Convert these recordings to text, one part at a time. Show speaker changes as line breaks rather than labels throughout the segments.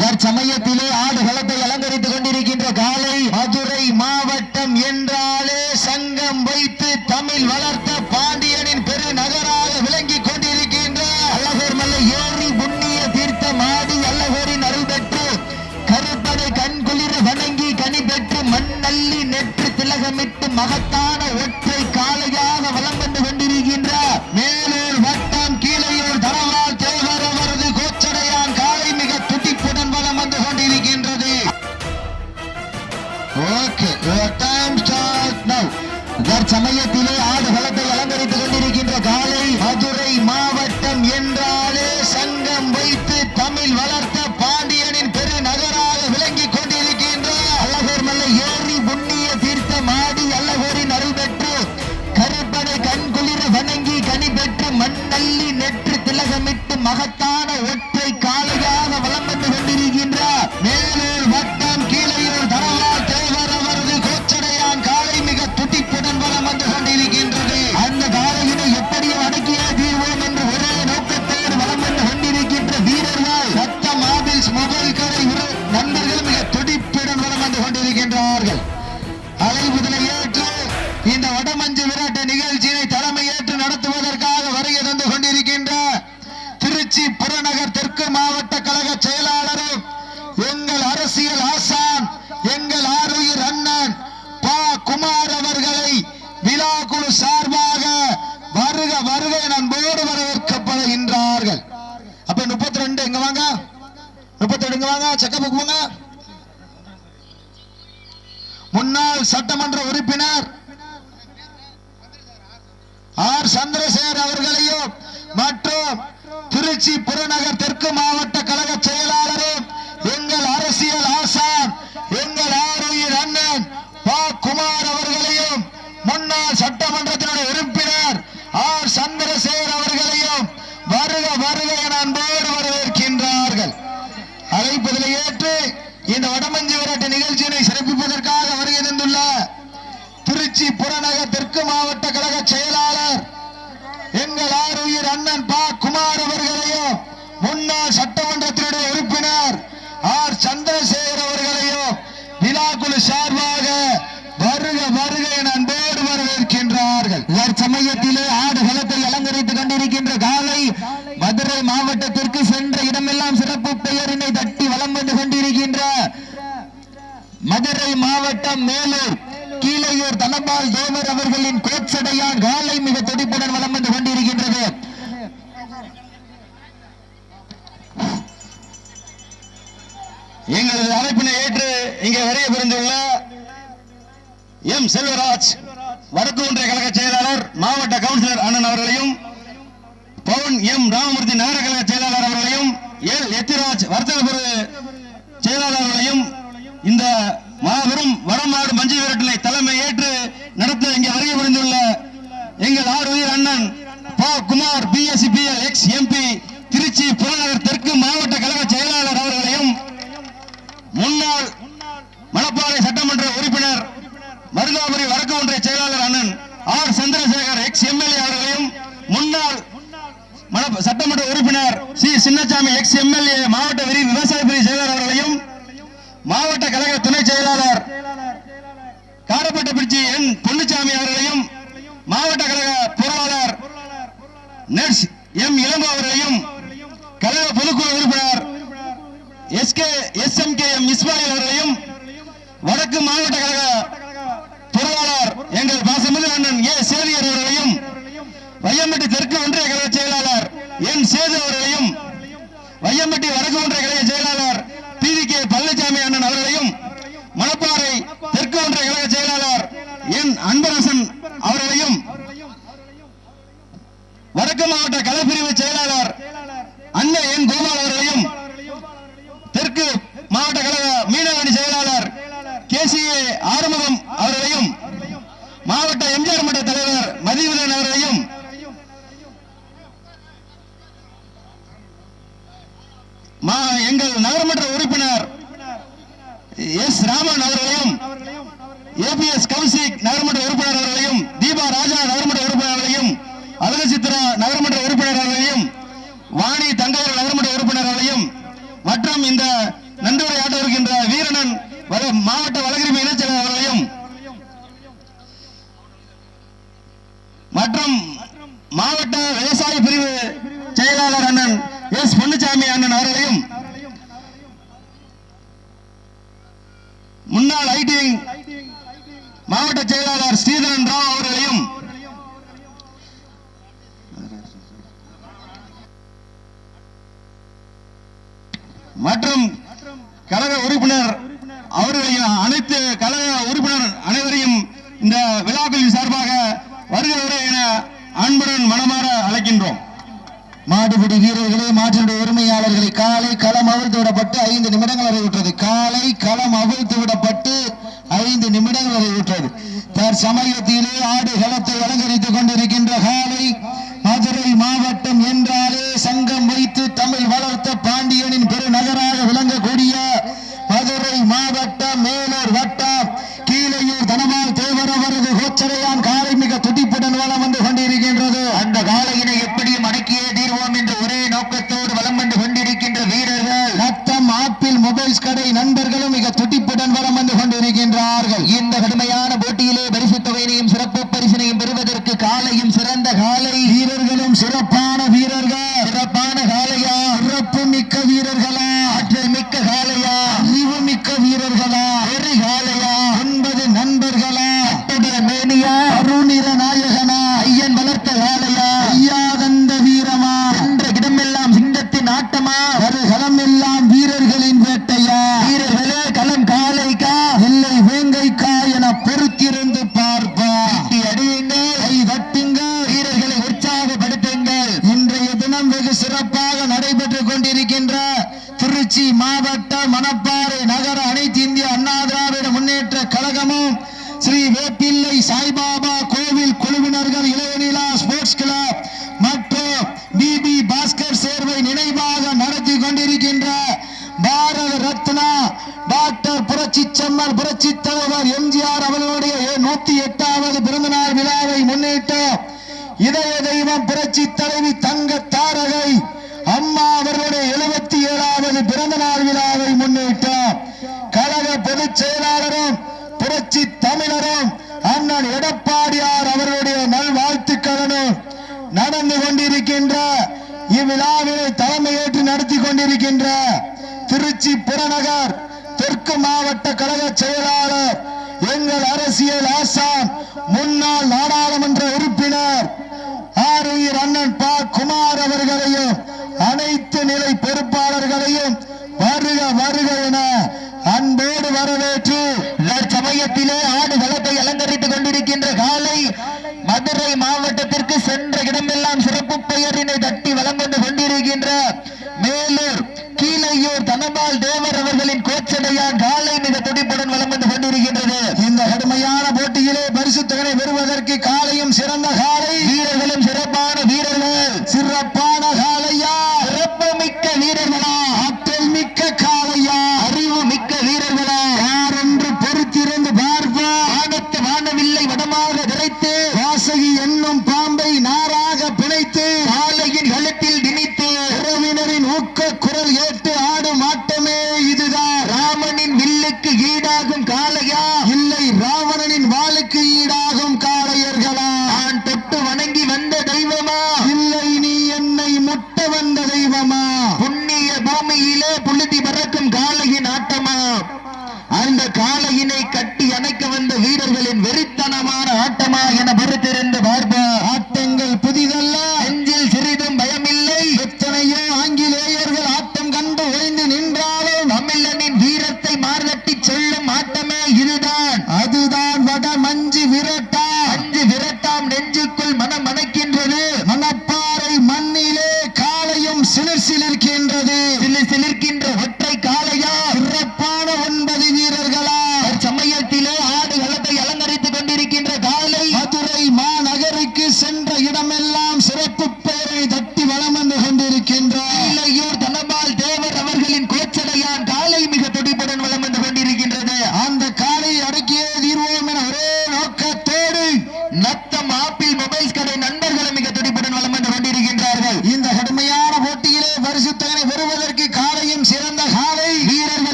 தற்சமயத்திலே ஆடு களத்தை அலங்கரித்துக் கொண்டிருக்கின்ற காலை மதுரை மாவட்ட இந்த வடமஞ்சு விராட்ட நிகழ்ச்சியினை தலைமை ஏற்று நடத்துவதற்காக வருகை தந்து கொண்டிருக்கின்ற திருச்சி புறநகர் தெற்கு மாவட்ட கழக செயலாளரும் எங்கள் அரசியல் ஆசான் எங்கள் ஆருயிர் அண்ணன் பா குமார் அவர்களை விழா குழு சார்பாக வருக வருக என அன்போடு வரவேற்கப்படுகின்றார்கள் அப்ப முப்பத்தி ரெண்டு எங்க வாங்க முப்பத்தி ரெண்டு இங்க வாங்க செக்கப்புக்கு போங்க முன்னாள் சட்டமன்ற உறுப்பினர் ஆர் சந்திரசேகர் அவர்களையும் மற்றும் திருச்சி புறநகர் தெற்கு மாவட்ட கழக செயலாளரும் எங்கள் அரசியல் ஆசான் எங்கள் ஆரோக்கிய அண்ணன் பா. குமார் அவர்களையும் முன்னாள் சட்டமன்றத்தினுடைய உறுப்பினர் ஆர். சந்திரசேகர் அவர்களையும் வருக வருக என அன்போடு வரவேற்கின்றார்கள். அழைப்பதில் ஏற்று இந்த வடமஞ்சி விராட்டு நிகழ்ச்சியினை சிறப்பிப்பதற்காக வருகை தந்துள்ள திருச்சி புறநகர் தெற்கு மாவட்ட கழக செயலாளர் எங்கள் ஆறுயிர் அண்ணன் பா குமார் அவர்களையும் முன்னாள் சட்ட எம் செல்வராஜ். வடக்கு ஒன்றிய கழக செயலாளர் மாவட்ட கவுன்சிலர் அண்ணன் அவர்களையும் பவுன் எம் ராமமூர்த்தி நகர கழக செயலாளர் அவர்களையும் எல் எத்திராஜ் வர்த்தக செயலாளர் அவர்களையும் இந்த மாபெரும் வடமாடு மஞ்சு விரட்டலை தலைமை ஏற்று நடத்த இங்கே வருகை புரிந்துள்ள எங்கள் ஆறு உயிர் அண்ணன் பா Kumar BSCPL ex MP Trichy புறநகர் தெற்கு மாவட்ட கழக செயலாளர் அவர்களையும் முன்னாள் மணப்பாறை சட்டமன்ற உறுப்பினர் மருதாபுரி வடக்கு ஒன்றிய செயலாளர் அண்ணன் ஆர் சந்திரசேகர் எக்ஸ் எம்எல்ஏ அவர்களையும் முன்னாள் சட்டமன்ற உறுப்பினர் சி. சின்னசாமி எக்ஸ் எம்எல்ஏ மாவட்ட விரி விவசாய பிரிவு செயலாளர் அவர்களையும் மாவட்ட கழக துணை செயலாளர் காரப்பட்ட பிரிச்சி என். பொன்னுச்சாமி அவர்களையும் மாவட்ட கழக பொருளாளர் நெர்ஸ் எம். இளம்பு அவர்களையும் கழக பொதுக்குழு உறுப்பினர் S. K. S. M. K. M. Ismail அவர்களையும் வடக்கு மாவட்ட கழக எங்கள் பாசமிகு அண்ணன் ஏ. சேவியர் அவர்களையும் வையம்பட்டி தெற்கு ஒன்றிய கழக செயலாளர் என். சேது அவர்களையும் வையம்பட்டி வடக்கு ஒன்றிய கழக செயலாளர் பி. வி. கே. பழனிசாமி அண்ணன் அவர்களையும் மணப்பாறை தெற்கு ஒன்றிய கழக செயலாளர் என். அன்பரசன் அவர்களையும் வடக்கு மாவட்ட கலைப்பிரிவு செயலாளர் அண்ணன் என். கோபால் அவர்களையும் தெற்கு மாவட்ட கழக மீனவணி செயலாளர் கே சி ஏ ஆறுமுகம் அவர்களையும் மாவட்ட எம்ஜிஆர் மன்ற தலைவர் மதிவதன் அவர்களையும் மா- எங்கள் நகரமன்ற உறுப்பினர் எஸ் ராமன் அவர்களையும் ஏபிஎஸ் கௌசிக் நகரமன்ற உறுப்பினர் அவர்களையும் தீபா ராஜா நகரமன்ற உறுப்பினர் அவர்களையும் அழகு சித்ரா நகரமன்ற உறுப்பினர் அவர்களையும் வாணி தங்கையர் நகரமன்ற உறுப்பினர் அவர்களையும் மற்றும் இந்த
நன்றியுரையாற்ற இருக்கின்ற வீரனன் மாவட்ட வழக்கறிஞர் இணைச்செயலர் அவர்களையும் மற்றும் மாவட்ட விவசாய பிரிவு செயலாளர் அண்ணன் எஸ் பொன்னுச்சாமி அண்ணன் அவர்களையும் முன்னாள் ஐடி மாவட்ட செயலாளர் ஸ்ரீதரன் ராவ் அவர்களையும் மற்றும் கழக உறுப்பினர் அவர்களையும் அனைத்து கழக உறுப்பினர் அனைவரையும் இந்த விழாக்களின் சார்பாக வருகிறவரை என அன்புடன் மனமாற அழைக்கின்றோம்.
மாடுபிடி வீரர்களே மாற்றினுடைய உரிமையாளர்களை காலை களம் அவிழ்த்து விடப்பட்டு ஐந்து நிமிடங்கள் நிறைவுற்றது காலை களம் அவிழ்த்து விடப்பட்டு ஐந்து நிமிடங்கள் வரை விட்டது. தற்சமயத்திலே ஆடு களத்தை அலங்கரித்துக் கொண்டிருக்கின்ற காலை மதுரை மாவட்டம் என்றாலே சங்கம் வைத்து தமிழ் வளர்த்த பாண்டியனின் பெருநகராக விளங்கக்கூடிய மதுரை மாவட்டம் மேலூர் வட்டம் கீழையூர் தனபால் தேவர் அவரது கோச்சரையான் காலை மிக துடிப்புடன் வலம் வந்து கொண்டிருக்கின்றது அந்த காலையினை எப்படியும் அடக்கியே தீர்வோம் என்ற ஒரே நோக்கத்தோடு வலம் வந்து கொண்டிருக்கின்ற வீரர்கள் நத்தம் ஆப்பிள் மொபைல்ஸ் கடை நண்பர்களும் மிக துடிப்புடன் வலம் வந்து கொண்டிருக்கின்றார்கள் இந்த கடுமையான போட்டியிலே பரிசு தொகையினையும் சிறப்பு பரிசினையும் பெறுவதற்கு காலையும் சிறந்த காலை வீரர்களும் சிறப்பான வீரர்கள் சிறப்பான காலையா சிறப்பு மிக்க வீரர்களா ஆற்றல் மிக்க காலையா அறிவு மிக்க வீரர்களா வெறி காலையா ஒன்பது நண்பர்களா அட்டுடைய மேனியா அருணிர நாயகனா ஐயன் வளர்த்த காலையா ஐயாதந்த வீரமா என்ற இடமெல்லாம் சிங்கத்தின் ஆட்டமா ஒரு களம் எல்லாம் வீரர்களின் வேட்டையா வீரர்களே களம் காலைக்கா இல்லை வேங்கைக்கா என பொறுத்திருந்து பார்ப்பார் அடியுங்கள் கை தட்டுங்கள் வீரர்களை உற்சாகப்படுத்துங்கள் இன்றைய வெகு சிறப்பாக நடைபெற்றுக் கொண்டிருக்கின்ற திருச்சி மாவட்ட மணப்பாறை நகர அனைத்து இந்திய அண்ணா திராவிட முன்னேற்ற கழகமும் ஸ்ரீ வேப்பிள்ளை சாய்பாபா கோவில் குழுவினர்கள் இளையநிலா ஸ்போர்ட்ஸ் கிளப் மற்றும் பிபி பாஸ்கர் சேர்வை நினைவாக நடத்தி கொண்டிருக்கின்ற பாரத ரத்னா டாக்டர் புரட்சி செம்மல் புரட்சி தலைவர் எம்ஜிஆர் அவர்களுடைய நூத்தி எட்டாவது பிறந்தநாள் விழாவை முன்னிட்டு இதய தெய்வம் புரட்சி தலைவி தங்க தாரகை அம்மா அவர்களுடைய எழுபத்தி ஏழாவது பிறந்த நாள் விழாவை முன்னிட்டு கழக பொதுச் செயலாளரும் புரட்சி தமிழரும் அண்ணன் எடப்பாடியார் அவர்களுடைய நல்வாழ்த்துக்களும் நடந்து கொண்டிருக்கின்ற இவ்விழாவினை தலைமையேற்று நடத்தி கொண்டிருக்கின்ற திருச்சி புறநகர் தெற்கு மாவட்ட கழக செயலாளர் எங்கள் அரசியல் ஆசான் முன்னாள் நாடாளுமன்ற உறுப்பினர் ஆறுயிர் அண்ணன் பா குமார் அவர்களையும் அனைத்து நிலை பொறுப்பாளர்களையும் வருக வருக என அன்போடு வரவேற்று சமயத்திலே ஆடு வளத்தை அலங்கரித்துக் கொண்டிருக்கின்ற காலை மதுரை மாவட்டத்திற்கு சென்ற இடமெல்லாம் சிறப்பு பெயரினை தட்டி வலம் வந்து கொண்டிருக்கின்ற மேலூர் கீழையூர் தனபால் தேவர் அவர்களின் கோச்சடையான் காலை மிக துடிப்புடன் வலம் வந்து கொண்டிருக்கின்றது. இந்த கடுமையான போட்டியிலே பரிசு தொகை பெறுவதற்கு காலையும் சிறந்த காலை. வில்லுக்கு ஈடாகும்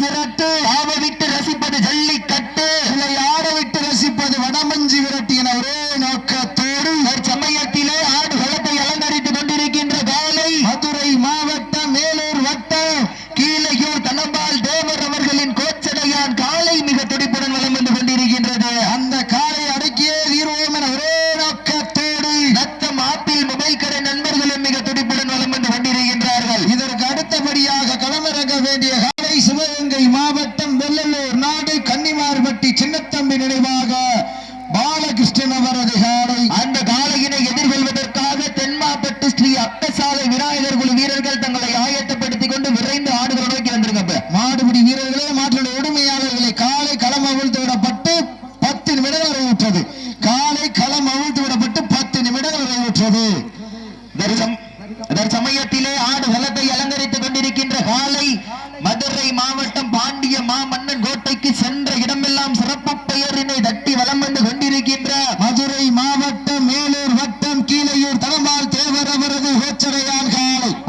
மிரட்டு நினைவாக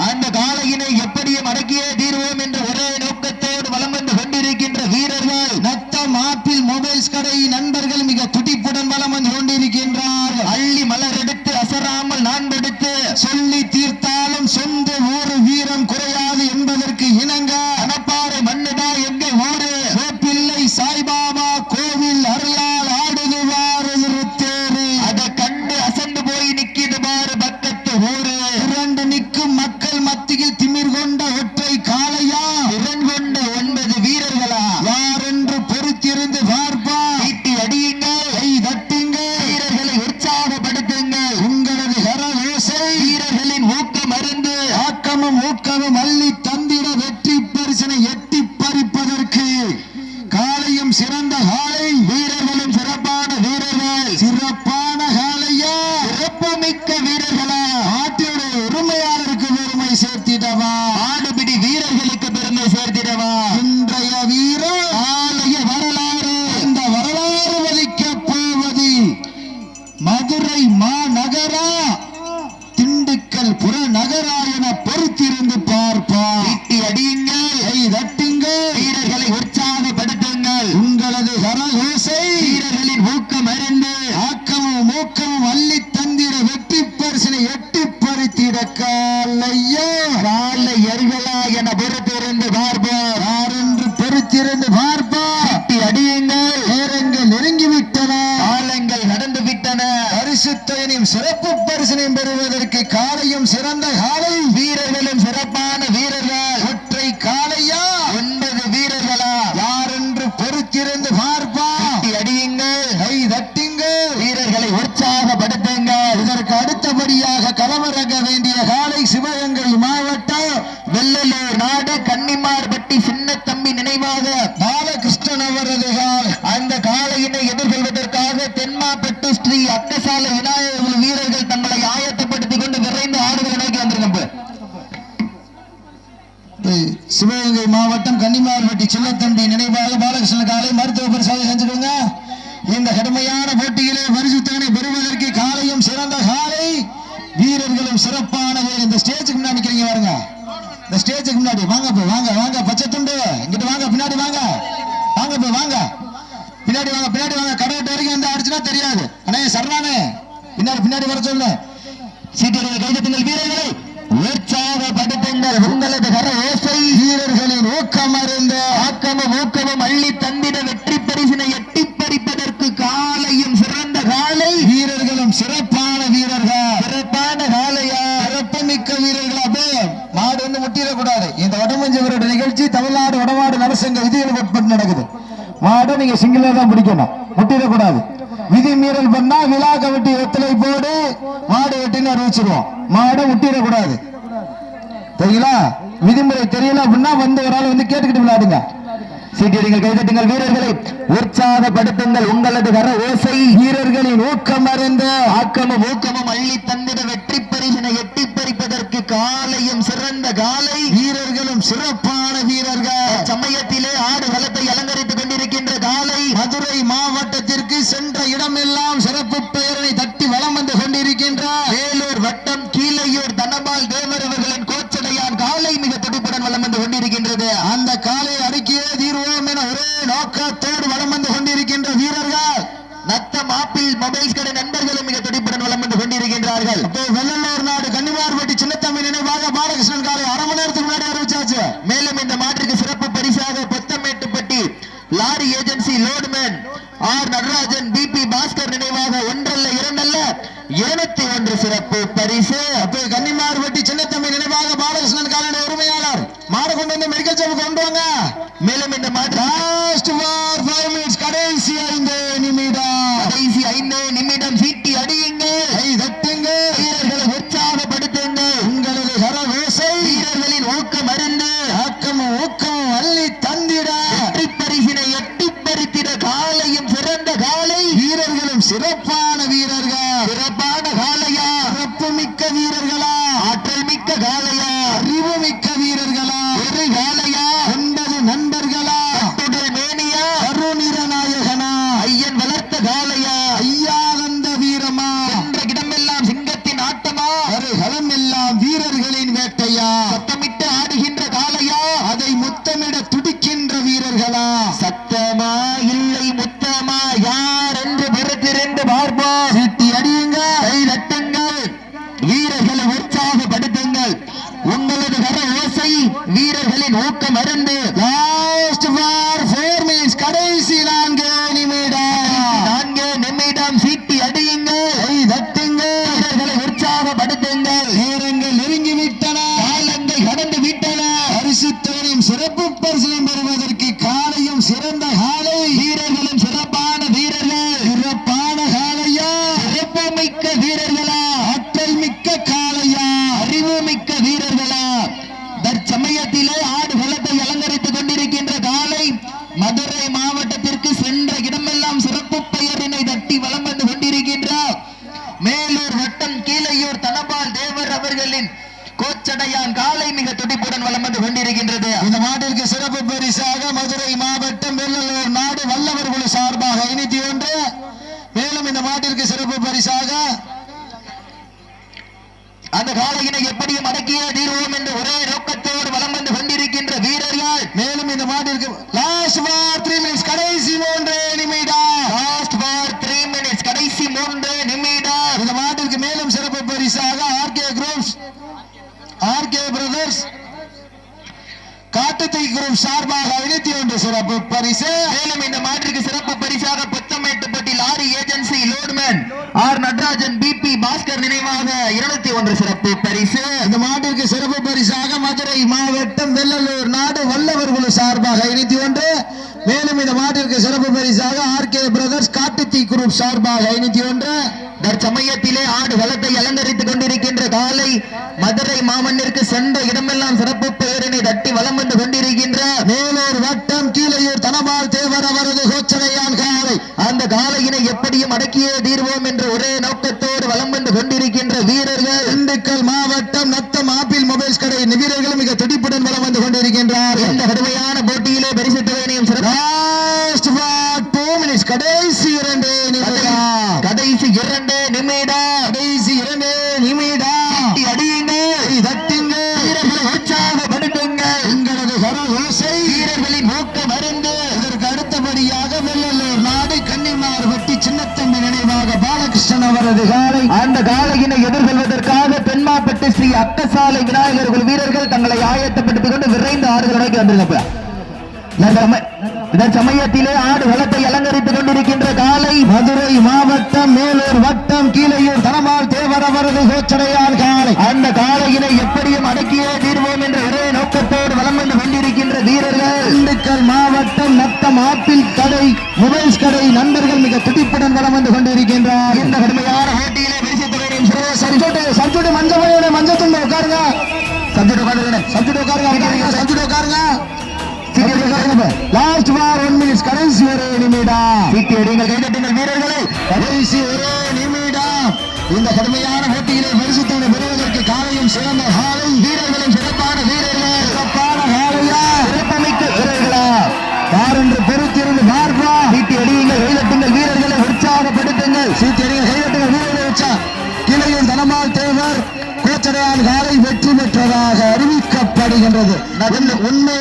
அந்த
காலையினை எப்படியும் அடக்கிய இருந்து
இந்த ஸ்டேஜுக்கு முன்னாடி. வாங்க போய் வாங்க வாங்க. பச்சை துண்டு. இங்கிட்ட வாங்க பின்னாடி வாங்க. வாங்க போய் வாங்க. பின்னாடி வாங்க பின்னாடி வாங்க. கடையாட்ட வரைக்கும் வந்து ஆடிச்சுன்னா தெரியாது. அண்ணே சரணானே பின்னாடி பின்னாடி வர சொல்லு. சீட்டு கைது பின்னல் வீரே தான் பிடிக்கணும். முட்டிடக்கூடாது விதி மீறல் பண்ணா விழா கமிட்டி ஒத்துழை போடு மாடு வெட்டின்னு அறிவிச்சிருவோம். மாடு முட்டிடக்கூடாது சரிங்களா? விதிமுறை தெரியல அப்படின்னா வந்து ஒரு ஆள் வந்து கேட்டுக்கிட்டு விளையாடுங்க.
சீட்டிடுங்கள் கைதட்டுங்கள் வீரர்களை. உற்சாகப்படுத்துங்கள் உங்களது வர ஓசை.
வீரர்களின் ஊக்கம் அறிந்த
ஆக்கமும் ஊக்கமும் அள்ளி தந்திட வெற்றி பரிசினை எட்டி பறிப்பதற்கு காலையும் சிறந்த காலை.
வீரர்களும் சிறப்பான வீரர்கள். வட்டம் எல்லாம் சிறப்பு பெயரை தட்டி வளம் வந்து கொண்டிருக்கின்ற
வேலூர் வட்டம் கீழையூர் தனபால் தேவர் அவர்களின் கோச்சடையான் காலை மிக தொடுப்புடன் வளம் வந்து கொண்டிருக்கின்றது.
அந்த காலை அடுக்கியே தீர்வோம் என ஒரே நோக்கத்தோடு வளம் வந்து கொண்டிருக்கின்ற வீரர்கள்.
நத்தம் ஆப்பிள் மொபைல்ஸ்
ஐந்தே நிமிடம்
சீட்டி அடியுங்கள். வீரர்களா
மேலும் இந்த மாட்டிற்கு லாஸ்ட் ஃபார் த்ரீ மினிட்ஸ் கடைசி மூன்று நிமிடம்.
லாஸ்ட் ஃபார் த்ரீ மினிட்ஸ் கடைசி மூன்று நிமிடம்.
இந்த மாட்டிற்கு மேலும் சிறப்பு பரிசாக ஆர்கே குரூப்ஸ் ஆர்கே பிரதர்ஸ் காட்டுத்தை குரூப் சார்பாக ஐநூத்தி ஒன்று சிறப்பு பரிசு.
மேலும் இந்த மாட்டிற்கு சிறப்பு பரிசாக Puthamettupatti lorry agency loadman R Natarajan PP Baskar நினைவாக இருநூத்தி ஒன்று சிறப்பு பரிசு.
இந்த மாட்டிற்கு சிறப்பு பரிசாக மதுரை மாவட்டம் வெள்ளலூர் நாடு குழு சார்பாக ஐநூத்தி ஒன்று மேலும் இந்த மாட்டிற்கு சிறப்பு பரிசாக R K brothers Kattuthee group சார்பாக ஐநூத்தி ஒன்று
தற்சமயத்திலே ஆடு வளத்தை அலங்கரித்துக் கொண்டிருக்கின்ற காலை மதுரை மாமன்னிற்கு சென்ற இடமெல்லாம் சிறப்பு பெயரினை தட்டி வலம் வந்து கொண்டிருக்கின்ற
மேலூர் வட்டம் கீழையூர் தனபால் தேவர் அவரது கோச்சடையான் காலை.
அந்த காலையினை எப்படியும் அடக்கியே தீர்வோம் என்ற ஒரே நோக்கத்தோடு வலம் வந்து கொண்டிருக்கின்ற வீரர்கள்.
திண்டுக்கல் மாவட்டம் நத்தம் ஆப்பிள் மொபைல்ஸ் கடை வீரர்களும் மிக துடிப்பு வந்து கொண்டிருக்கின்றார்கள்
இந்த கடுமையான போட்டியிலே பரிசு
கடைசி இரண்டு நிமிடம்.
கடைசி இரண்டு நிமிடம்.
கடைசி இரண்டு நிமிடம்.
தட்டி அடியுங்கள்.
கை தட்டுங்கள்.
வீரர்களை உற்சாகப்படுத்துங்கள்.
எங்களது கர ஓசை.
வீரர்களின் ஊக்கம் அருந்து
இதற்கு அடுத்தபடியாக வெள்ளலூர் நாடு கன்னிமார் வெட்டி சின்னத்தம்பி நினைவாக பாலகிருஷ்ணன் அவரது காலை.
அந்த காலையினை பெண்மாப்பட்டு ஸ்ரீ அட்டசாலை விநாயகர் வீரர்கள் தங்களை ஆயத்தப்படுத்திக் கொண்டு விரைந்து ஆறுகள் நோக்கி வந்திருக்கப்ப இதன் சமயத்திலே ஆடு வளத்தை அலங்கரித்துக் கொண்டிருக்கின்ற காலை
மதுரை மாவட்டம் மேலூர் வட்டம் கீழையூர் தனமால் தேவர் அவரது கோச்சடையான் காலை.
அந்த காலையினை எப்படியும் அடக்கியே தீர்வோம் என்ற ஒரே நோக்கத்தோடு வளம் வந்து கொண்டிருக்கின்ற வீரர்கள்.
திண்டுக்கல் மாவட்டம் நத்தம் ஆப்பிள் கடை மொபைல்ஸ் கடை நண்பர்கள் மிக துடிப்புடன் வளம் வந்து கொண்டிருக்கின்றார்
இந்த கடுமையான
உட்காருங்க சர்ஜோட்டு உட்காருங்க லாஸ்ட் ஃபார் ஒன் மினிட்ஸ் கடைசி ஒரு நிமிடம்.
சீட்டி அடிங்கள் கைதட்டுங்கள் வீரர்களை.
கடைசி ஒரே நிமிடம். இந்த கடுமையான போட்டியிலே பரிசுத்தனை பெறுவதற்கு காலையும் சிறந்த காலை
வீரர்களும் சிறப்பான வீரர்கள்.
சிறப்பான காலையா
சிறப்பமிக்க வீரர்களா?
யார் என்று பொறுத்திருந்து பார்ப்பா
சீட்டி அடியுங்கள் கைதட்டுங்கள் வீரர்களை உற்சாகப்படுத்துங்கள்.
சீத்தறிய கைதட்டுகள் வீரர்களை வச்சா கிளையில் தனமால் தேவர் கோச்சடையான் காலை வெற்றி பெற்றதாக அறிவிக்கப்படுகின்றது உண்மை